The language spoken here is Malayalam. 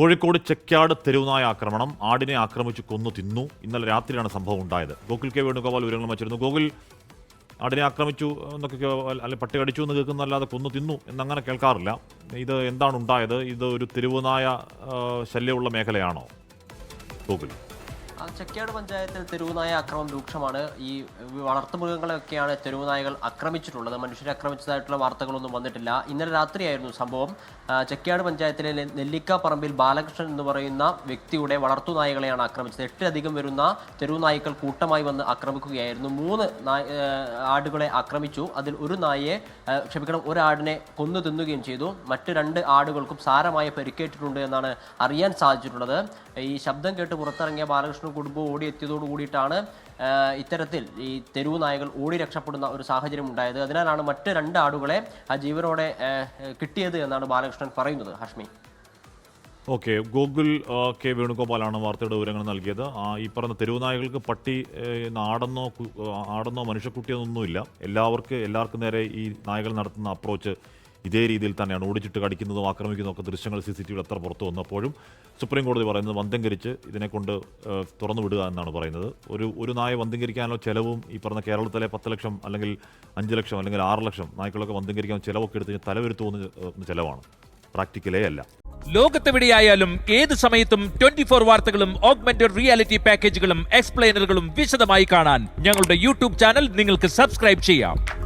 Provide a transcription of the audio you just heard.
കോഴിക്കോട് ചെക്കാട് തെരുവുനായ ആക്രമണം. ആടിനെ ആക്രമിച്ച് കൊന്നു തിന്നു. ഇന്നലെ രാത്രിയാണ് സംഭവം ഉണ്ടായത്. ഗോകുൽ കെ വേണുഗോപാൽ വിവരങ്ങൾ വച്ചിരുന്നു. ഗോകുൽ ആടിനെ ആക്രമിച്ചു എന്നൊക്കെ അല്ലെ പട്ടി കടിച്ചു എന്ന് കേൾക്കുന്നല്ലാതെ കൊന്നു തിന്നു എന്നങ്ങനെ കേൾക്കാറില്ല. ഇത് എന്താണ് ഉണ്ടായത്? ഇത് ഒരു തെരുവുനായ ശല്യമുള്ള മേഖലയാണോ? ഗോകുൽ. ആ, ചെക്കാട് പഞ്ചായത്തിൽ തെരുവുനായ അക്രമം രൂക്ഷമാണ്. ഈ വളർത്തുമൃഗങ്ങളെയൊക്കെയാണ് തെരുവുനായകൾ ആക്രമിച്ചിട്ടുള്ളത്. മനുഷ്യരെ ആക്രമിച്ചതായിട്ടുള്ള വാർത്തകളൊന്നും വന്നിട്ടില്ല. ഇന്നലെ രാത്രിയായിരുന്നു സംഭവം. ആ, പഞ്ചായത്തിലെ നെല്ലിക്ക പറമ്പിൽ ബാലകൃഷ്ണൻ എന്ന് പറയുന്ന വ്യക്തിയുടെ വളർത്തുനായകളെയാണ് ആക്രമിച്ചത്. എട്ടിലധികം വരുന്ന തെരുവുനായ്ക്കൾ കൂട്ടമായി വന്ന് ആക്രമിക്കുകയായിരുന്നു. മൂന്ന് ആടുകളെ ആക്രമിച്ചു. അതിൽ ഒരു നായയെ ക്ഷമിക്കണം ഒരു ആടിനെ കൊന്നു തിന്നുകയും ചെയ്തു. മറ്റ് രണ്ട് ആടുകൾക്കും സാരമായ പരിക്കേറ്റിട്ടുണ്ട് എന്നാണ് അറിയാൻ സാധിച്ചിട്ടുള്ളത്. ഈ ശബ്ദം കേട്ട് പുറത്തിറങ്ങിയ ബാലകൃഷ്ണൻ കുടുംബം ഓടിയെത്തിയതോടു കൂടിയിട്ടാണ് ഇത്തരത്തിൽ ഈ തെരുവു നായകൾ ഓടി രക്ഷപ്പെടുന്ന ഒരു സാഹചര്യം ഉണ്ടായത്. അതിനാലാണ് മറ്റ് രണ്ട് ആടുകളെ ആ ജീവനോടെ കിട്ടിയത് എന്നാണ് ബാലകൃഷ്ണൻ പറയുന്നത്. ഹഷ്മി. ഓക്കെ ഗൂഗിൾ കെ വേണുഗോപാലാണ് വാർത്തയുടെ വിവരങ്ങൾ നൽകിയത്. ഈ പറഞ്ഞ തെരുവുനായകൾക്ക് പട്ടി ആടെന്നോ ആടെന്നോ മനുഷ്യക്കുട്ടിയെന്നൊന്നുമില്ല. എല്ലാവർക്കും എല്ലാവർക്കും നേരെ ഈ നായകൾ നടത്തുന്ന അപ്രോച്ച് ഇതേ രീതിയിൽ തന്നെയാണ് ഓടിച്ചിട്ട് കടിക്കുന്നതും ആക്രമിക്കുന്നതും ഒക്കെ ദൃശ്യങ്ങൾ സി സി ടി വിയിൽ എത്ര പുറത്തു വന്നപ്പോഴും സുപ്രീം കോടതി പറയുന്നത് വന്ധ്യംകരിച്ച് ഇതിനെക്കൊണ്ട് തുറന്നു വിടുക എന്നാണ് പറയുന്നത്. ഒരു ഒരു നായ വന്ധ്യംകരിക്കാനുള്ള ചിലവും ഈ പറഞ്ഞ കേരളത്തിലെ പത്ത് ലക്ഷം അല്ലെങ്കിൽ അഞ്ച് ലക്ഷം അല്ലെങ്കിൽ ആറ് ലക്ഷം നായ്ക്കളൊക്കെ വന്ധ്യംകരിക്കാൻ ചിലവൊക്കെ എടുത്ത് തലവരുത്തു പോകുന്ന ചിലവാണ്. പ്രാക്ടിക്കലേ അല്ല. ലോകത്തെവിടെയായാലും ഏത് സമയത്തും ട്വന്റി ഫോർ വാർത്തകളും ഓഗ്മെന്റഡ് റിയാലിറ്റി പാക്കേജുകളും എക്സ്പ്ലെയിനറുകളും വിശദമായി കാണാൻ ഞങ്ങളുടെ യൂട്യൂബ് ചാനൽ നിങ്ങൾക്ക് സബ്സ്ക്രൈബ് ചെയ്യാം.